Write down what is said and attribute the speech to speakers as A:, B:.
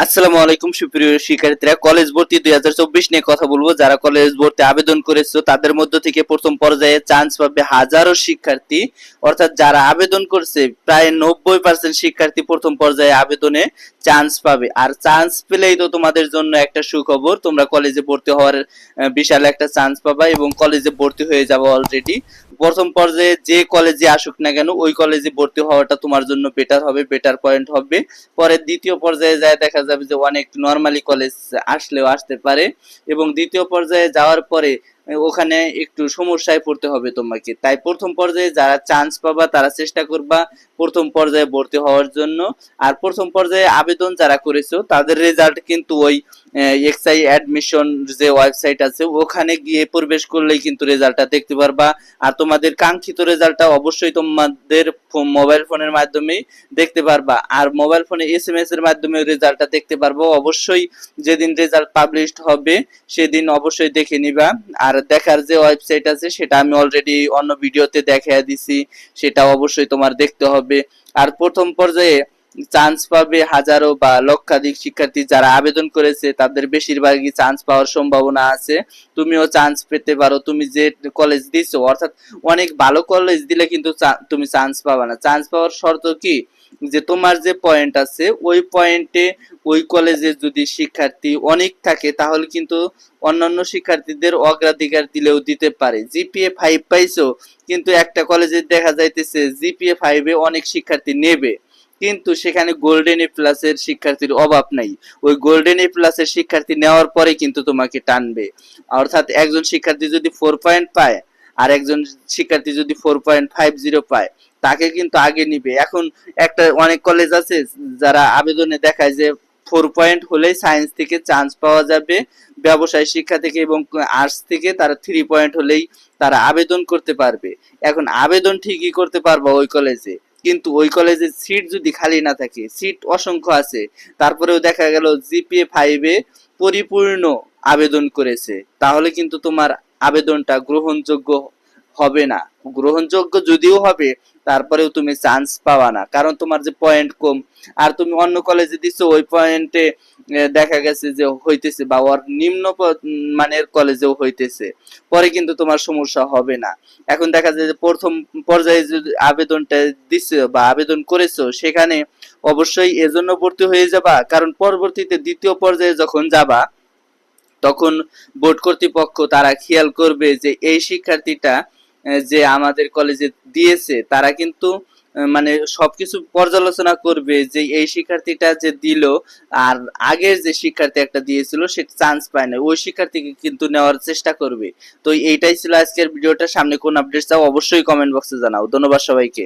A: আসসালামু আলাইকুম, সুপ্রিয় শিক্ষার্থীরা। কলেজ ভর্তি দুই হাজার চব্বিশ নিয়ে কথা বলব। যারা কলেজ ভর্তি আবেদন করেছ, তাদের মধ্য থেকে প্রথম পর্যায়ে চান্স পাবে হাজারো শিক্ষার্থী। অর্থাৎ যারা আবেদন করছে, প্রায় নব্বই পার্সেন্ট শিক্ষার্থী প্রথম পর্যায়ে আবেদনে চান্স পাবে। আর চান্স পেলেই তো তোমাদের জন্য একটা সুখবর, তোমরা কলেজে ভর্তি হওয়ার বিশাল একটা চান্স পাবা এবং কলেজে ভর্তি হয়ে যাব অলরেডি প্রথম পর্যায়ে যে কলেজে আসুক না কেন, ওই কলেজে ভর্তি হওয়াটা তোমার জন্য বেটার হবে বেটার পয়েন্ট হবে। পরে দ্বিতীয় পর্যায়ে যায়, দেখা যাবে যে অনেক নর্মালি কলেজ আসলেও আসতে পারে। এবং দ্বিতীয় পর্যায়ে যাওয়ার পরে ওখানে একটু সমস্যায় পড়তে হবে তোমাকে। তাই প্রথম পর্যায়ে যারা চান্স পাবা, তারা চেষ্টা করবা প্রথম পর্যায়ে ভর্তি হওয়ার জন্য। আর প্রথম পর্যায়ে আবেদন যারা করেছ, তাদের রেজাল্ট কিন্তু ওই এক্সআই অ্যাডমিশন যে ওয়েবসাইট আছে, ওখানে গিয়ে প্রবেশ করলেই কিন্তু রেজাল্টটা দেখতে পারবা। আর তোমাদের কাঙ্ক্ষিত রেজাল্টটা অবশ্যই তোমাদের মোবাইল ফোনের মাধ্যমে দেখতে পারবা। আর মোবাইল ফোনে এস এম এস এর মাধ্যমে রেজাল্টটা দেখতে পারব। অবশ্যই যেদিন রেজাল্ট পাবলিশড হবে, সেদিন অবশ্যই দেখে নিবা। আর দেখার যে ওয়েবসাইট আছে, সেটা আমি অলরেডি অন্য ভিডিওতে দেখাইয়া দিছি সেটা অবশ্যই তোমার দেখতে হবে। আর প্রথম পর্যায়ে চান্স পাবে হাজারো বা লক্ষাধিক শিক্ষার্থী যারা আবেদন করেছে, তাদের বেশিরভাগই চান্স পাওয়ার সম্ভাবনা আছে। তুমিও চান্স পেতে পারো। তুমি যে কলেজ দিছো, অর্থাৎ অনেক ভালো কলেজ দিলে কিন্তু তুমি চান্স পাবা না। চান্স পাওয়ার শর্ত কি? যে তোমার যে পয়েন্ট আছে, ওই পয়েন্টে ওই কলেজে যদি শিক্ষার্থী অনেক থাকে, তাহলে কিন্তু অন্যান্য শিক্ষার্থীদের অগ্রাধিকার দিলেও দিতে পারে। জিপিএ ফাইভ পাইছো, কিন্তু একটা কলেজে দেখা যাইতেছে জিপিএ ফাইভে অনেক শিক্ষার্থী নেবে। কিন্তু সেখানে গোল্ডেন এ প্লাসের শিক্ষার্থীর অভাব নাই। ওই গোল্ডেন এ প্লাসের শিক্ষার্থী নেওয়ার পরে কিন্তু তোমাকে টানবে। অর্থাৎ একজন শিক্ষার্থী যদি ফোর পয়েন্ট পায়, আর একজন শিক্ষার্থী যদি ফোর পয়েন্ট ফাইভ জিরো পায়, তাকে কিন্তু আগে নিবে। এখন একটা অনেক কলেজ আছে যারা আবেদনে দেখায় যে ফোর পয়েন্ট হলেই সায়েন্স থেকে চান্স পাওয়া যাবে, ব্যবসায় শিক্ষা থেকে এবং আর্টস থেকে তারা থ্রি পয়েন্ট হলেই তারা আবেদন করতে পারবে। এখন আবেদন ঠিকই করতে পারব ওই কলেজে কিন্তু ওই কলেজে সিট যদি খালি না থাকে সিট অসংখ্য আছে। তারপরেও দেখা গেল জিপিএ ফাইভে পরিপূর্ণ আবেদন করেছে। তাহলে কিন্তু তোমার আবেদনটা গ্রহণযোগ্য হবে না। গ্রহণযোগ্য যদিও হবে, তারপরেও তুমি চান্স পাবা না। কারণ তোমার যে পয়েন্ট কম, আর তুমি অন্য কলেজে দিছো, ওই পয়েন্টে দেখা গেছে যে হইতেছে বা ওর নিম্ন মানের কলেজেও হইতেছে। পরে কিন্তু তোমার সমস্যা হবে না। এখন দেখা যায় যে প্রথম পর্যায়ে যদি আবেদনটা দিছো বা আবেদন করেছ, সেখানে অবশ্যই এজন্য ভর্তি হয়ে যাবা। কারণ পরবর্তীতে দ্বিতীয় পর্যায়ে যখন যাবা, তখন বোর্ড কর্তৃপক্ষ তারা খেয়াল করবে যে এই শিক্ষার্থীটা যে আমাদের কলেজে দিয়েছে, তারা কিন্তু মানে সবকিছু পর্যালোচনা করবে যে এই শিক্ষার্থীটা যে দিল, আর আগের যে শিক্ষার্থী একটা দিয়েছিল, সে চান্স পায় না। ওই শিক্ষার্থীকে কিন্তু নেওয়ার চেষ্টা করবে। তো এইটাই ছিল আজকের ভিডিওটা। সামনে কোন আপডেট চাও অবশ্যই কমেন্ট বক্সে জানাও। ধন্যবাদ সবাইকে।